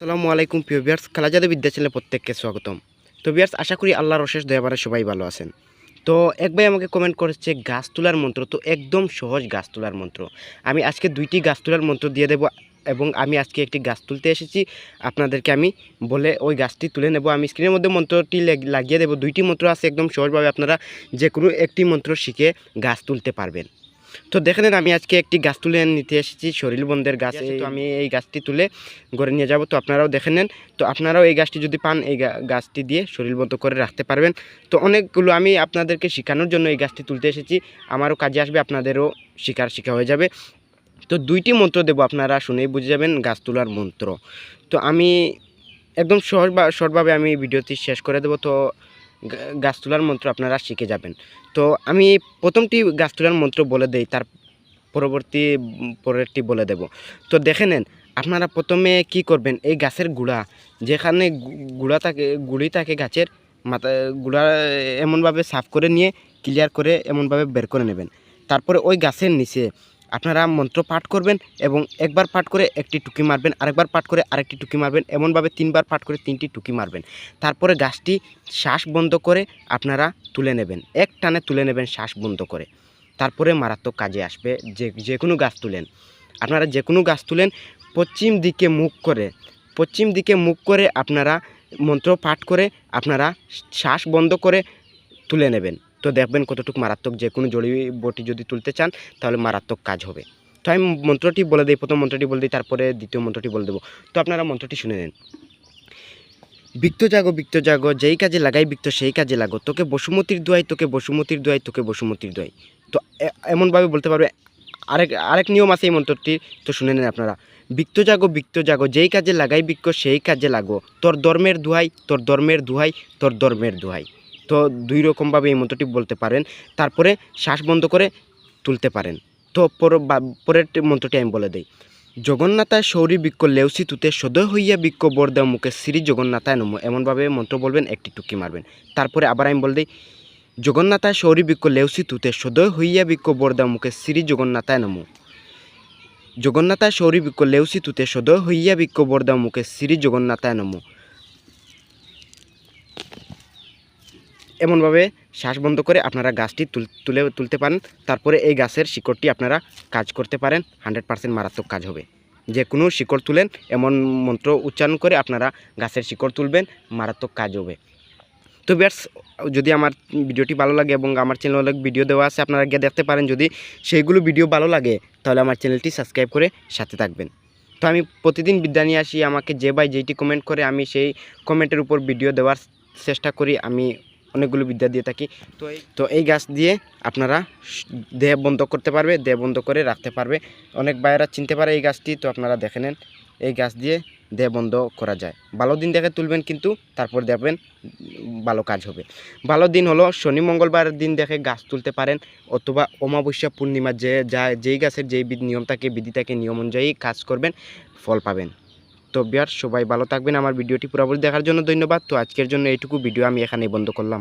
আসসালামু আলাইকুম প্রিয় বিয়ার্স খালাজাদু বিদ্যা চ্যানেলে প্রত্যেককে স্বাগতম। তো বিয়ার্স আশা করি আল্লাহর অশেষ দয়াবারে সবাই ভালো আছেন। তো এক ভাই আমাকে কমেন্ট করেছে, গাছ তোলার মন্ত্র তো একদম সহজ গাছ তোলার মন্ত্র। আমি আজকে দুইটি গাছ তোলার মন্ত্র দিয়ে দেবো এবং আমি আজকে একটি গাছ তুলতে এসেছি। আপনাদেরকে আমি বলে ওই গাছটি তুলে নেব। আমি স্ক্রিনের মধ্যে মন্ত্রটি লেগ- লাগিয়ে দেবো। দুইটি মন্ত্র আছে, একদম সহজভাবে আপনারা যে কোনো একটি মন্ত্র শিখে গাছ তুলতে পারবেন। তো দেখে নেন আমি আজকে একটি গাছ তুলে নিতে এসেছি শরীর বন্ধের গাছ। তো আমি এই গাছটি তুলে ঘরে নিয়ে যাব। তো আপনারাও দেখে নেন। তো আপনারাও এই গাছটি যদি পান এই গাছটি দিয়ে শরীর বন্ধ করে রাখতে পারবেন। তো অনেকগুলো আমি আপনাদেরকে শেখানোর জন্য এই গাছটি তুলতে এসেছি। আমারও কাজে আসবে আপনাদেরও শিকার শিখা হয়ে যাবে। তো দুইটি মন্ত্র দেবো আপনারা শুনেই বুঝে যাবেন গাছ তোলার মন্ত্র। তো আমি একদম সহজ বা শর্টভাবে আমি ভিডিওটি শেষ করে দেবো। তো গাছ তোলার মন্ত্র আপনারা শিখে যাবেন। তো আমি প্রথমটি গাছ তোলার মন্ত্র বলে দেই, তার পরবর্তী, পরেরটি বলে দেব। তো দেখে নেন, আপনারা প্রথমে কি করবেন, এই গাছের গুড়া, যেখানে গুড়া থাকে, গুড়ি থাকে গাছের, মাথা, গুড়া এমনভাবে সাফ করে নিয়ে, ক্লিয়ার করে এমনভাবে বের করে নেবেন। তারপরে ওই গাছের নিচে আপনারা মন্ত্র পাঠ করবেন এবং একবার পাঠ করে একটি টুকি মারবেন, আরেকবার পাঠ করে আরেকটি টুকি মারবেন, এমনভাবে তিনবার পাঠ করে তিনটি টুকি মারবেন। তারপরে গাছটি শ্বাস বন্ধ করে আপনারা তুলে নেবেন, এক টানে তুলে নেবেন শ্বাস বন্ধ করে। তারপরে মারাত্মক কাজে আসবে, যে যে কোনো গাছ তুলেন। আপনারা যে কোনো গাছ তুলেন, পশ্চিম দিকে মুখ করে, পশ্চিম দিকে মুখ করে আপনারা মন্ত্র পাঠ করে আপনারা শ্বাস বন্ধ করে তুলে নেবেন। তো দেখবেন কতটুকু মারাত্মক যে কোনো জড়ি বটি যদি তুলতে চান, তাহলে মারাত্মক কাজ হবে। তো আমি মন্ত্রটি বলে দিই, প্রথম মন্ত্রটি বলে দিই, তারপরে দ্বিতীয় মন্ত্রটি বলে দেবো। তো আপনারা মন্ত্রটি শুনে নেন। বিক্ত জাগো বিক্ত জাগো, যেই কাজে লাগাই বিক্ত, সেই কাজে লাগো। তোকে বসুমতির দোয়াই তোকে বসুমতির দোয়াই তোকে বসুমতির দোয়াই তো এমনভাবে বলতে পারবে, আরেক আরেক নিয়ম আছে এই মন্ত্রটি তো শুনে নেন আপনারা। বিক্ত জাগো বিক্ত জাগো, যেই কাজে লাগাই বিক্ষ, সেই কাজে লাগো। তোর ধর্মের দোহাই, তোর ধর্মের দোহাই, তোর ধর্মের দোহাই। তো দুই রকমভাবে এই মন্ত্রটি বলতে পারেন। তারপরে শ্বাস বন্ধ করে তুলতে পারেন। তো পরের মন্ত্রটি আমি বলে দিই। জগন্নাথায় সৌরী বৃক্ষ লেউসি তুতে সদয় হইয়া বৃক্ষ বরদেও মুখে শ্রী জগন্নাথায় নম। এমনভাবে মন্ত্র বলবেন, একটি টুকি মারবেন। তারপরে আবার আমি বলে দিই, জগন্নাথায় সৌরী বৃক্ষ লেউসি তুতে সদয় হইয়া বৃক্ষ বরদেও মুখে শ্রী জগন্নাথায় নম। জগন্নাথায় সৌরী বৃক্ষ লেউসি তুতে সদয় হইয়া বৃক্ষ বরদেও মুখে শ্রী জগন্নাথায় নম। এমনভাবে শ্বাস বন্ধ করে আপনারা গাছটি তুল- তুলে, তুলতে পারেন। তারপরে এই গাছের শিকড়টি আপনারা কাজ করতে পারেন। হান্ড্রেড পার্সেন্ট মারাত্মক কাজ হবে। যে কোনো শিকড় তুলেন, এমন মন্ত্র উচ্চারণ করে আপনারা গাছের শিকড় তুলবেন, মারাত্মক কাজ হবে। তো ব্যাটস যদি আমার ভিডিওটি ভালো লাগে এবং আমার চ্যানেলে অনেক ভিডিও দেওয়া আছে, আপনারা গিয়ে দেখতে পারেন। যদি সেইগুলো ভিডিও ভালো লাগে, তাহলে আমার চ্যানেলটি সাবস্ক্রাইব করে সাথে থাকবেন। তো আমি প্রতিদিন বিদ্যা নিয়ে আসি। আমাকে যে ভাই যেইটি কমেন্ট করে, আমি সেই কমেন্টের উপর ভিডিও দেওয়ার চেষ্টা করি। আমি অনেকগুলো বিদ্যা দিয়ে থাকি। তো এই তো এই গাছ দিয়ে আপনারা দেহ বন্ধ করতে পারবে, দেহ বন্ধ করে রাখতে পারবে। অনেক ভাইয়েরা চিনতে পারে এই গাছটি, তো আপনারা দেখে নেন এই গাছ দিয়ে দেহ বন্ধ করা যায়। ভালো দিন দেখে তুলবেন কিন্তু তারপর দেখবেন ভালো কাজ হবে। ভালো দিন হলো শনি, মঙ্গলবার দিন দেখে গাছ তুলতে পারেন অথবা অমাবস্যা পূর্ণিমা যে যা যেই গাছের যেই নিয়ম থাকে, বিধি থাকে, নিয়ম অনুযায়ী কাজ করবেন, ফল পাবেন। তো বিয়ার সবাই ভালো থাকবেন। আমার ভিডিওটি পুরোপুরি দেখার জন্য ধন্যবাদ। তো আজকের জন্য এইটুকু ভিডিও আমি এখানেই বন্ধ করলাম।